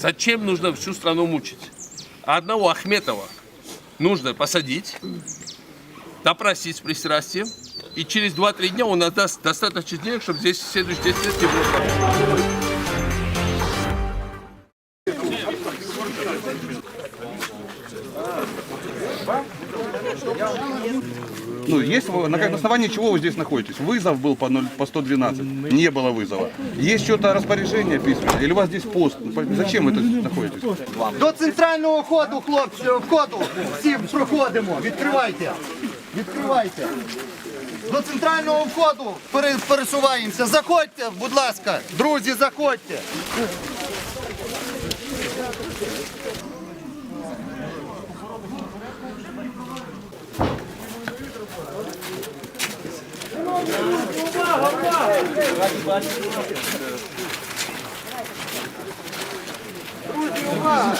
Зачем нужно всю страну мучить? А одного Ахметова нужно посадить, допросить с пристрастием, и через 2-3 дня он отдаст достаточно денег, чтобы здесь следующие 10 лет не было. Ну, есть вы- на каком основании чего вы здесь находитесь? Вызов был по, 0, по 112, не было вызова. Есть что-то распоряжение письменное, или у вас здесь пост? Ну, по- Зачем вы тут находитесь? До центрального ходу, хлопці, входу всі проходимо. Відкривайте. Відкривайте. До центрального входу пере- пересуваємося. Заходьте, будь ласка. Друзі, заходьте. Увага, увага! Друзі, увага!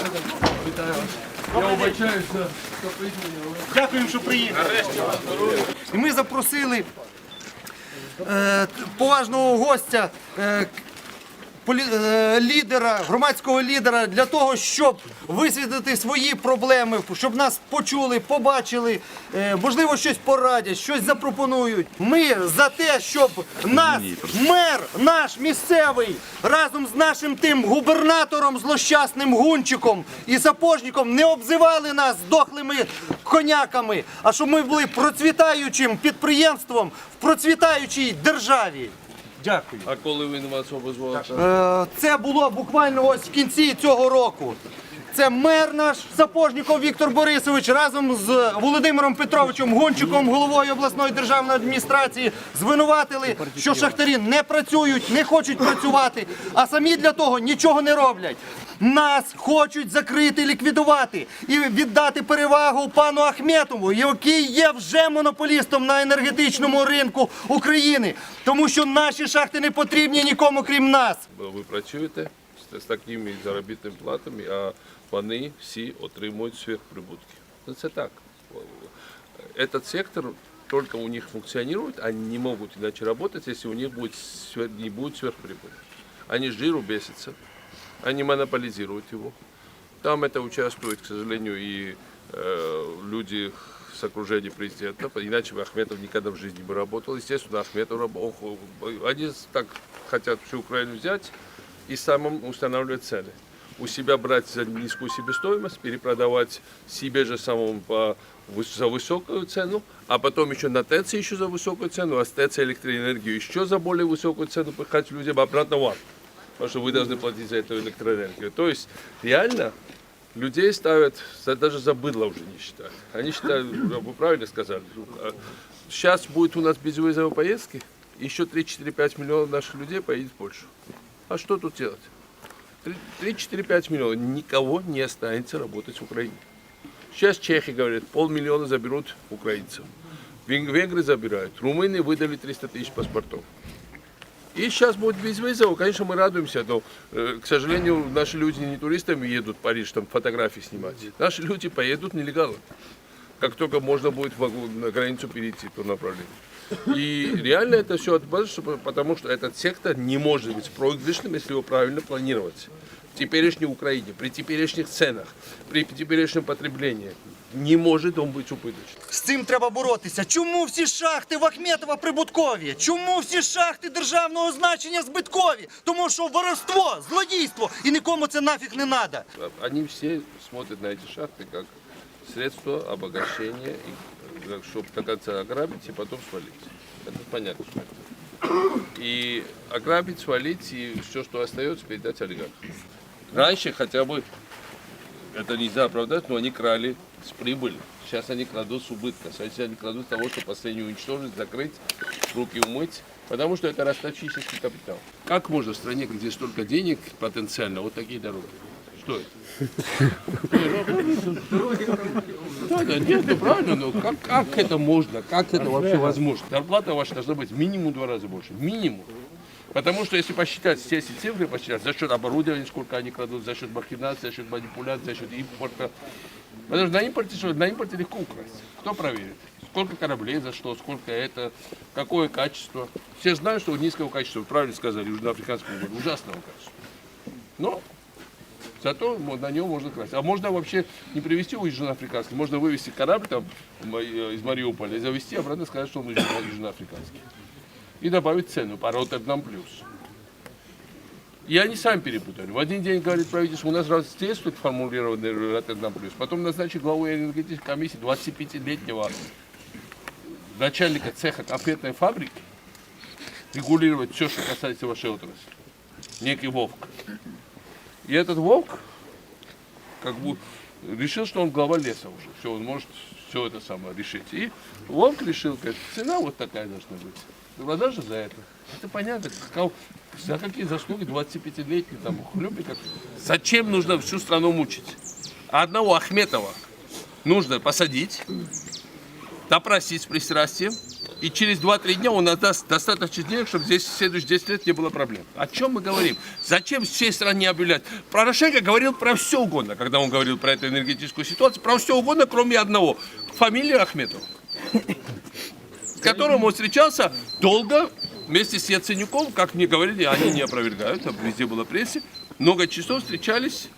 Я вибачаюся, Дякую, що приїхали. І ми запросили е, поважного гостя е, лідера, громадського лідера для того, щоб висвітлити свої проблеми, щоб нас почули, побачили, е, можливо, щось порадять, щось запропонують. Ми за те, щоб нас, мер наш місцевий, разом з нашим тим губернатором злощасним гунчиком і сапожником не обзивали нас дохлими коняками, а щоб ми були процвітаючим підприємством в процвітаючій державі. Дякую. А коли він вас обозвав? Е, Це було буквально ось в кінці цього року. Це мер наш Сапожніков Віктор Борисович разом з Володимиром Петровичем Гончиком, головою обласної державної адміністрації, звинуватили, що шахтарі не працюють, не хочуть працювати, а самі для того нічого не роблять. Нас хочуть закрити, ліквідувати і віддати перевагу пану Ахметову, який є вже монополістом на енергетичному ринку України, тому що наші шахти не потрібні нікому крім нас. Ви працюєте з, такими заробітними платами, а вони всі отримують сверхприбутки. Ну, Це так. Этот сектор только у них функционирует, они не могут иначе работать, если у них будет, не будет сверхприбыли. Они жиру бесятся, они монополизируют его. Там это участвуют, к сожалению, и э, люди с окружения президента, иначе бы Ахметов никогда в жизни бы работал. Естественно, Ахметов работал. Они так хотят всю Украину взять и самым устанавливать цены. У себя брать за низкую себестоимость, перепродавать себе же самому по, за высокую цену, а потом еще на ТЭЦ еще за высокую цену, а с ТЭЦ электроэнергию еще за более высокую цену пихать людям обратно в ад. Потому что вы должны платить за эту электроэнергию. То есть реально людей ставят, даже за быдло уже не считают. Они считают, вы правильно сказали, сейчас будет у нас безвизовые поездки, еще 3-4-5 миллионов наших людей поедет в Польшу. А что тут делать? 3-4-5 миллионов. Никого не останется работать в Украине. Сейчас чехи говорят, полмиллиона заберут украинцев. Вен- Венгры забирают. Румыны выдали 300 тысяч паспортов. И сейчас будет безвизово, конечно, мы радуемся, но, э, к сожалению, наши люди не туристами едут в Париж, там фотографии снимать. Наши люди поедут нелегалы. Как только можно будет в- на границу перейти по направлению. И реально это все отбросится, потому что этот сектор не может быть проигрышным, если его правильно планировать В теперешней Украине, при теперешних ценах, при теперешнем потреблении, не может он быть убыточным. З цим треба боротися. Чому всі шахти в Ахметова прибуткові? Чому всі шахти державного значення збиткові? Тому що воровство, злодійство і нікому це нафіг не треба. Они все смотрят на эти шахты как средство обогащения, и, как, чтобы до конца ограбить и потом свалить. Это понятно. И ограбить, свалить, и все, что остается, передать олигархам. Раньше хотя бы, это нельзя оправдать, но они крали с прибыли. Сейчас они крадут с убытка. Сейчас они крадут того, что последнее уничтожить, закрыть, руки умыть. Потому что это расточительский капитал. Как можно в стране, где столько денег потенциально, вот такие дороги? Что это? Да, да, нет, ну правильно, но как, как это можно, как это вообще возможно? Зарплата ваша должна быть минимум два раза больше, минимум. Потому что если посчитать все эти цифры, посчитать за счет оборудования, сколько они крадут, за счет махинаций, за счет манипуляций, за счет импорта. Потому что на импорте, что, на импорте легко украсть. Кто проверит? Сколько кораблей за что, сколько это, какое качество. Все знают, что низкого качества, правильно сказали, южноафриканского угля, ужасного качества. Но Зато на нем можно красть. А можно вообще не привезти его южноафриканский, можно вывести корабль там э, из Мариуполя, и завести обратно, сказать, что он южно- южноафриканский. И добавить цену по Роттердам плюс. И они сами перепутали. В один день говорит правительство, у нас действует формулированный Роттердам плюс. Потом назначит главу энергетической комиссии 25-летнего начальника цеха конфетной фабрики регулировать все, что касается вашей отрасли. Некий Вовк. И этот Вовк как бы решил, что он глава леса уже. Все, он может все это самое решить. И Вовк решил, говорит, цена вот такая должна быть. Продажа за это. Это понятно. Сказал, за какие заслуги 25-летний там хлюпик. Зачем нужно всю страну мучить? А одного Ахметова нужно посадить, допросить с пристрастием, и через 2-3 дня он отдаст достаточно денег, чтобы здесь в следующие 10 лет не было проблем. О чем мы говорим? Зачем всей стране объявлять? Порошенко говорил про все угодно, когда он говорил про эту энергетическую ситуацию, про все угодно, кроме одного. Фамилия Ахметова. С которым он встречался долго вместе с Яценюком, как мне говорили, они не опровергают, там везде была прессе. Много часов встречались,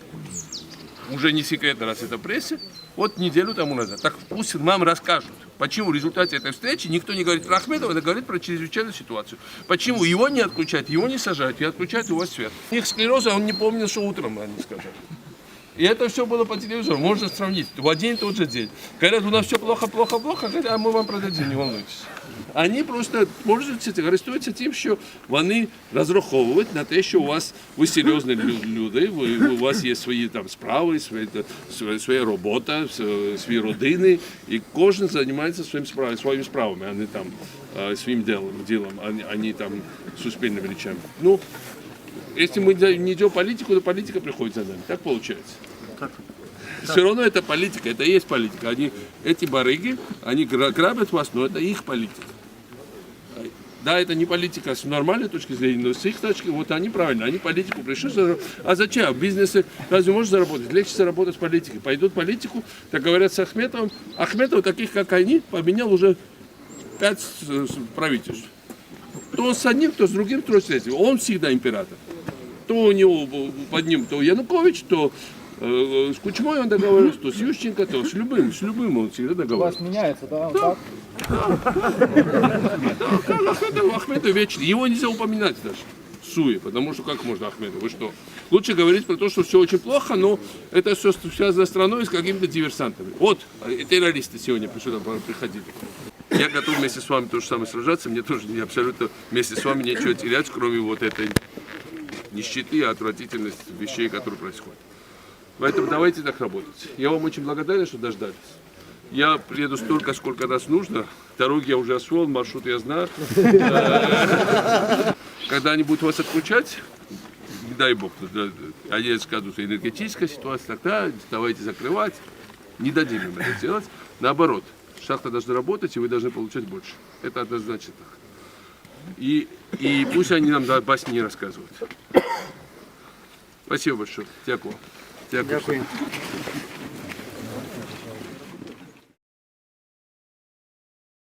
уже не секретно, раз это прессе, вот неделю тому назад. Так пусть нам расскажут, почему в результате этой встречи никто не говорит про Ахмедова, это говорит про чрезвычайную ситуацию. Почему его не отключают, его не сажают, и отключают его свет. У них склероз, а он не помнил, что утром они сказали. И это все было по телевизору, можно сравнить. В один и тот же день. Говорят, у нас все плохо, плохо, плохо, говорят, а мы вам продадим, не волнуйтесь. Они просто пользуються, користуються тим, що вони розраховують на те, що у вас ви серйозні лю- люди, ви, у вас є свої там справи, свої, своя, своя робота, с- свої родини, і кожен займається своїм справ, своїми справами, а не там е, своїм ділом, ділом а, не- а не там суспільними речами. Ну, если мы не идем политику, то политика приходит за нами. Так получается. Все равно это политика, это и есть политика. Они, эти барыги, они гра- грабят вас, но это их политика. Да, это не политика с нормальной точки зрения, но с их точки, вот они правильно, они политику пришли. А зачем? В бизнесе разве можно заработать? Легче заработать в политике. Пойдут политику, так говорят с Ахметовым. Ахметов, таких как они, поменял уже пять с- с- правительств. То с одним, то с другим, то с третьим. Он всегда император. То у него под ним то Янукович, то э, с Кучмой он договаривается, то с Ющенко, то с любым, с любым он всегда договаривается. меняется, да? Вот так? Ахметов, Ахметов вечный. Его нельзя упоминать даже. Суе, потому что как можно Ахметов? Вы что? Лучше говорить про то, что все очень плохо, но это все связано с страной с какими-то диверсантами. Вот, э, террористы сегодня пришли, приходили. Я готов вместе с вами то же самое сражаться, мне тоже не абсолютно вместе с вами нечего терять, кроме вот этой нищеты и отвратительности вещей, которые происходят. Поэтому давайте так работать. Я вам очень благодарен, что дождались. Я приеду столько, сколько раз нужно. Дороги я уже освоил, маршрут я знаю. Когда они будут вас отключать, не дай бог, они скажут, что энергетическая ситуация тогда, давайте закрывать. Не дадим им это делать. Наоборот, шахта должна работать, и вы должны получать больше. Это однозначно так. И, и пусть они нам да, басни рассказывают. Спасибо большое. Дякую. Дякую.